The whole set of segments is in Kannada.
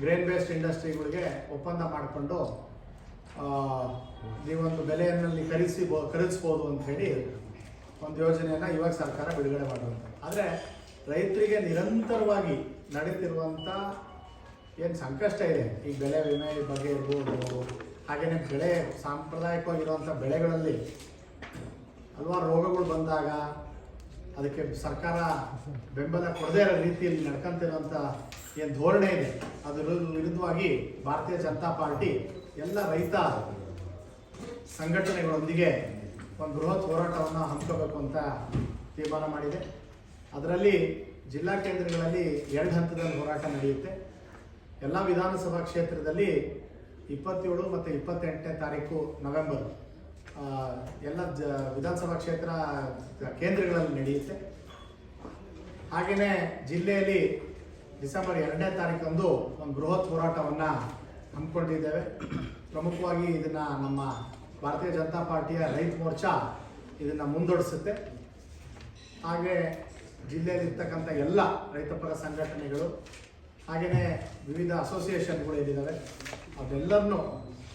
ಗ್ರೇನ್ ಬೇಸ್ಡ್ ಇಂಡಸ್ಟ್ರಿಗಳಿಗೆ ಒಪ್ಪಂದ ಮಾಡಿಕೊಂಡು ನೀವೊಂದು ಬೆಲೆಯಲ್ಲಿ ಖರೀದಿಸಿ ಖರೀದಿಸ್ಬೋದು ಅಂತ ಹೇಳಿ ಒಂದು ಯೋಜನೆಯನ್ನು ಇವಾಗ ಸರ್ಕಾರ ಬಿಡುಗಡೆ ಮಾಡುವಂಥ ಆದರೆ ರೈತರಿಗೆ ನಿರಂತರವಾಗಿ ನಡೀತಿರುವಂಥ ಏನು ಸಂಕಷ್ಟ ಇದೆ. ಈ ಬೆಳೆ ವಿಮೆ ಬಗ್ಗೆ ಇರ್ಬೋದು ಹಾಗೆಯೇ ಬೆಳೆ ಸಾಂಪ್ರದಾಯಿಕವಾಗಿರುವಂಥ ಬೆಳೆಗಳಲ್ಲಿ ಹಲವಾರು ರೋಗಗಳು ಬಂದಾಗ ಅದಕ್ಕೆ ಸರ್ಕಾರ ಬೆಂಬಲ ಕೊಡದೇ ಇರೋ ರೀತಿಯಲ್ಲಿ ನಡ್ಕೊಂತಿರುವಂಥ ಏನು ಧೋರಣೆ ಇದೆ, ಅದರ ವಿರುದ್ಧವಾಗಿ ಭಾರತೀಯ ಜನತಾ ಪಾರ್ಟಿ ಎಲ್ಲ ರೈತ ಸಂಘಟನೆಗಳೊಂದಿಗೆ ಒಂದು ಬೃಹತ್ ಹೋರಾಟವನ್ನು ಹಮ್ಮಿಕೋಬೇಕು ಅಂತ ತೀರ್ಮಾನ ಮಾಡಿದೆ. ಅದರಲ್ಲಿ ಜಿಲ್ಲಾ ಕೇಂದ್ರಗಳಲ್ಲಿ ಎರಡು ಹಂತದಲ್ಲಿ ಹೋರಾಟ ನಡೆಯುತ್ತೆ. ಎಲ್ಲ ವಿಧಾನಸಭಾ ಕ್ಷೇತ್ರದಲ್ಲಿ ಇಪ್ಪತ್ತೇಳು ಮತ್ತು ಇಪ್ಪತ್ತೆಂಟನೇ ತಾರೀಕು ನವೆಂಬರ್. ಎಲ್ಲ ಜ, ವಿಧಾನಸಭಾ ಕ್ಷೇತ್ರ ಕೇಂದ್ರಗಳಲ್ಲಿ ನಡೆಯುತ್ತೆ. ಹಾಗೆಯೇ ಜಿಲ್ಲೆಯಲ್ಲಿ ಡಿಸೆಂಬರ್ ಎರಡನೇ ತಾರೀಕಂದು ಒಂದು ಬೃಹತ್ ಹೋರಾಟವನ್ನು ಹಮ್ಮಿಕೊಂಡಿದ್ದೇವೆ. ಪ್ರಮುಖವಾಗಿ ಇದನ್ನು ನಮ್ಮ ಭಾರತೀಯ ಜನತಾ ಪಾರ್ಟಿಯ ರೈತ ಮೋರ್ಚಾ ಇದನ್ನು ಮುಂದೂಡಿಸುತ್ತೆ. ಹಾಗೆ ಜಿಲ್ಲೆಯಲ್ಲಿರ್ತಕ್ಕಂಥ ಎಲ್ಲ ರೈತಪರ ಸಂಘಟನೆಗಳು ಹಾಗೆಯೇ ವಿವಿಧ ಅಸೋಸಿಯೇಷನ್ಗಳು ಏನಿದ್ದಾವೆ ಅವನ್ನೆಲ್ಲರನ್ನೂ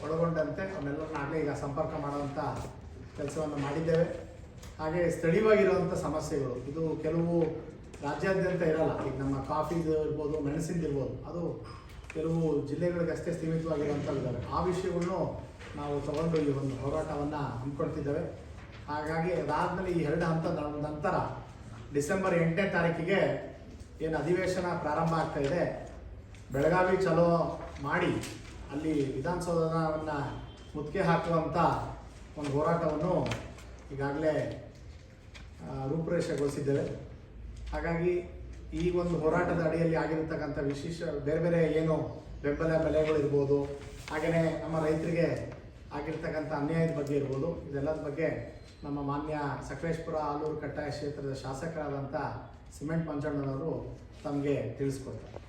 ಒಳಗೊಂಡಂತೆ ಅವನ್ನೆಲ್ಲರನ್ನ ಆಗಲೇ ಈಗ ಸಂಪರ್ಕ ಮಾಡುವಂಥ ಕೆಲಸವನ್ನು ಮಾಡಿದ್ದೇವೆ. ಹಾಗೆ ಸ್ಥಳೀಯವಾಗಿರುವಂಥ ಸಮಸ್ಯೆಗಳು, ಇದು ಕೆಲವು ರಾಜ್ಯಾದ್ಯಂತ ಇರಲ್ಲ. ಈಗ ನಮ್ಮ ಕಾಫಿದು ಇರ್ಬೋದು, ಮೆಣಸಿಂದು ಇರ್ಬೋದು, ಅದು ಕೆಲವು ಜಿಲ್ಲೆಗಳಿಗಷ್ಟೇ ಸೀಮಿತವಾಗಿರುವಂಥವು ಇದ್ದಾವೆ ಆ ವಿಷಯಗಳನ್ನು ನಾವು ತಗೊಂಡು ಈ ಒಂದು ಹೋರಾಟವನ್ನು ಹಮ್ಮಿಕೊಳ್ತಿದ್ದೇವೆ. ಹಾಗಾಗಿ ಅದಾದಮೇಲೆ ಈ ಎರಡು ಹಂತ ನಂತರ ಡಿಸೆಂಬರ್ ಎಂಟನೇ ತಾರೀಕಿಗೆ ಏನು ಅಧಿವೇಶನ ಪ್ರಾರಂಭ ಆಗ್ತಾ ಇದೆ. ಬೆಳಗಾವಿ ಚಲೋ ಮಾಡಿ ಅಲ್ಲಿ ವಿಧಾನಸೌಧವನ್ನು ಮುತ್ತಿಗೆ ಹಾಕುವಂಥ ಒಂದು ಹೋರಾಟವನ್ನು ಈಗಾಗಲೇ ರೂಪುರೇಷೆಗೊಳಿಸಿದ್ದೇವೆ. ಹಾಗಾಗಿ ಈ ಒಂದು ಹೋರಾಟದ ಅಡಿಯಲ್ಲಿ ಆಗಿರತಕ್ಕಂಥ ವಿಶೇಷ, ಬೇರೆ ಬೇರೆ ಏನು ಬೆಂಬಲ ಬೆಲೆಗಳು ಇರ್ಬೋದು ಹಾಗೆಯೇ ನಮ್ಮ ರೈತರಿಗೆ ಆಗಿರ್ತಕ್ಕಂಥ ಅನ್ಯಾಯದ ಬಗ್ಗೆ ಇರ್ಬೋದು, ಇದೆಲ್ಲದ ಬಗ್ಗೆ ನಮ್ಮ ಮಾನ್ಯ ಸಕಲೇಶ್ಪುರ ಆಲೂರು ಕಟ್ಟಾಯ ಕ್ಷೇತ್ರದ ಶಾಸಕರಾದಂಥ ಸಿಮೆಂಟ್ ಮಂಜಣ್ಣನವರು ತಮಗೆ ತಿಳಿಸ್ಕೊಡ್ತಾರೆ.